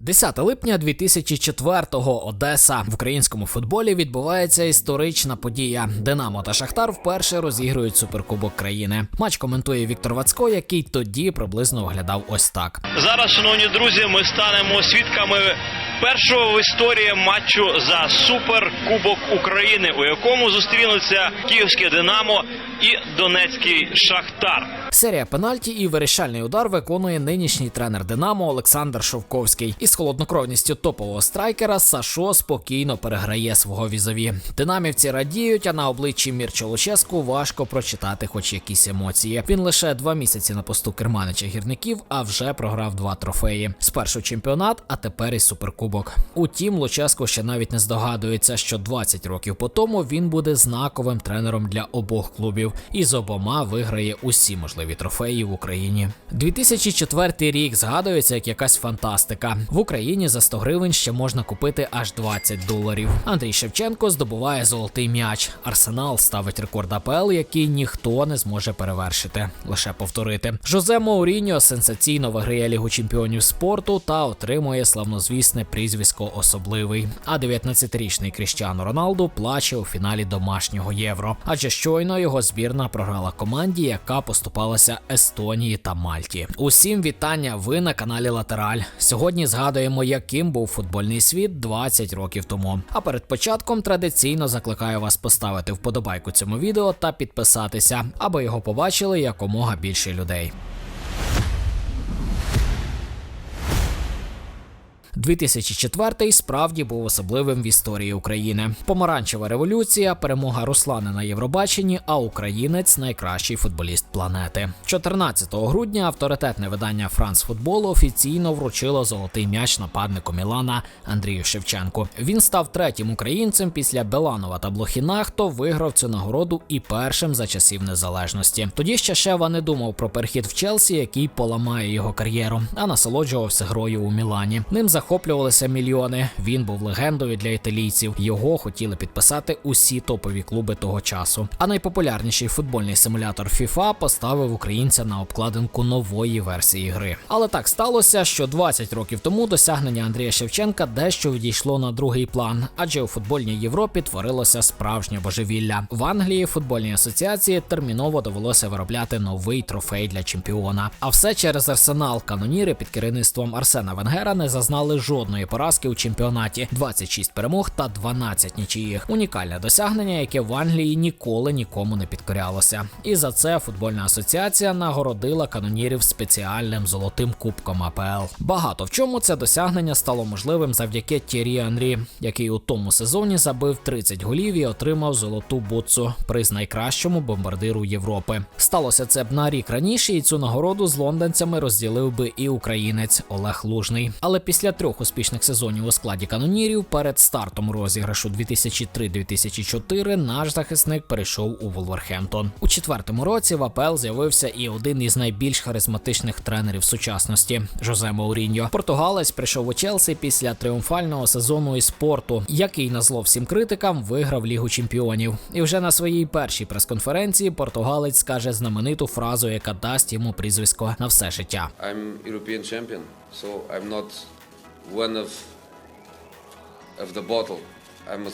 10 липня 2004-го Одеса в українському футболі відбувається історична подія. Динамо та Шахтар вперше розігрують суперкубок країни. Матч коментує Віктор Вацько, який тоді приблизно виглядав ось так. Зараз, шановні друзі, ми станемо свідками першого в історії матчу за суперкубок України, у якому зустрінуться київське Динамо і Донецький Шахтар. Серія пенальті і вирішальний удар виконує нинішній тренер Динамо Олександр Шовковський. Із холоднокровністю топового страйкера Сашо спокійно переграє свого візові. Динамівці радіють, а на обличчі Мірча Луческу важко прочитати хоч якісь емоції. Він лише два місяці на посту керманича гірників, а вже програв два трофеї. Спершу чемпіонат, а тепер і суперкубок. Утім, Луческо ще навіть не здогадується, що 20 років по тому він буде знаковим тренером для обох клубів і з обома виграє усі можливі трофеї в Україні. 2004 рік згадується як якась фантастика. В Україні за 100 гривень ще можна купити аж 20 доларів. Андрій Шевченко здобуває золотий м'яч. Арсенал ставить рекорд АПЛ, який ніхто не зможе перевершити, лише повторити. Жозе Мауріньо сенсаційно виграє Лігу чемпіонів спорту та отримує славнозвісне прізвисько особливий. А 19-річний Кріштіану Роналду плаче у фіналі домашнього євро, адже щойно його збірна програла команді, яка поступалася Естонії та Мальті. Усім вітання. Ви на каналі Латераль. Сьогодні згадуємо, яким був футбольний світ 20 років тому. А перед початком традиційно закликаю вас поставити вподобайку цьому відео та підписатися, аби його побачили якомога більше людей. 2004 справді був особливим в історії України. Помаранчева революція, перемога Руслана на Євробаченні, а українець найкращий футболіст планети. 14 грудня авторитетне видання Франс Футбол офіційно вручило золотий м'яч нападнику Мілана Андрію Шевченку. Він став третім українцем після Беланова та Блохіна, хто виграв цю нагороду і першим за часів незалежності. Тоді ще Шева не думав про перехід в Челсі, який поламає його кар'єру, а насолоджувався грою у Мілані. Ним захоплювалися мільйони. Він був легендою для італійців. Його хотіли підписати усі топові клуби того часу. А найпопулярніший футбольний симулятор FIFA поставив українця на обкладинку нової версії гри. Але так сталося, що 20 років тому досягнення Андрія Шевченка дещо відійшло на другий план, адже у футбольній Європі творилося справжнє божевілля. В Англії футбольній асоціації терміново довелося виробляти новий трофей для чемпіона. А все через арсенал. Каноніри під керівництвом Арсена Венгера не зазнали жодної поразки у чемпіонаті: 26 перемог та 12 нічиїх. Унікальне досягнення, яке в Англії ніколи нікому не підкорялося. І за це футбольна асоціація нагородила канонірів спеціальним золотим кубком АПЛ. Багато в чому це досягнення стало можливим завдяки Тєрі Анрі, який у тому сезоні забив 30 голів і отримав золоту буцу, приз найкращому бомбардиру Європи. Сталося це б на рік раніше, і цю нагороду з лондонцями розділив би і українець Олег Лужний. Але після трьох успішних сезонів у складі канонірів перед стартом розіграшу 2003-2004 наш захисник перейшов у Волверхемптон. У четвертому році в АПЛ з'явився і один із найбільш харизматичних тренерів сучасності Жозе Мауріньо. Португалець прийшов у Челсі після тріумфального сезону із спорту, який на зло всім критикам виграв Лігу чемпіонів. І вже на своїй першій прес-конференції португалець скаже знамениту фразу, яка дасть йому прізвисько на все життя. I'm European champion, so I'm not one of of the bottle. I'm a.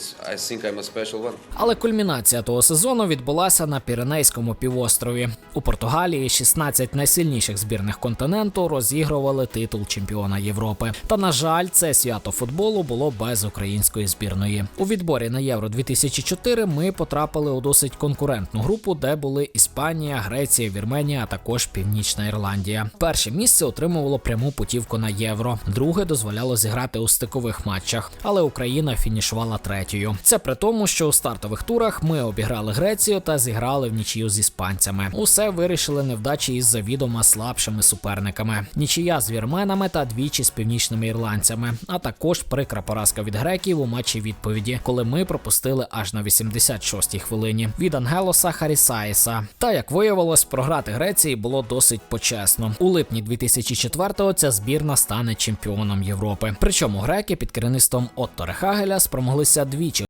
Але кульмінація того сезону відбулася на Піренейському півострові. У Португалії 16 найсильніших збірних континенту розігрували титул чемпіона Європи. Та на жаль, це свято футболу було без української збірної. У відборі на Євро 2004 ми потрапили у досить конкурентну групу, де були Іспанія, Греція, Вірменія, а також Північна Ірландія. Перше місце отримувало пряму путівку на євро, друге дозволяло зіграти у стикових матчах, але Україна фінішувала третьою. Це при тому, що у стартових турах ми обіграли Грецію та зіграли в нічию з іспанцями. Усе вирішили невдачі із завідома слабшими суперниками. Нічия з вірменами та двічі з північними ірландцями, а також прикра поразка від греків у матчі відповіді, коли ми пропустили аж на 86-й хвилині від Ангелоса Харісаїса. Та як виявилось, програти Греції було досить почесно. У липні 2004-го ця збірна стане чемпіоном Європи. Причому греки під керівництвом Отто Рехагеля спромоглися двічі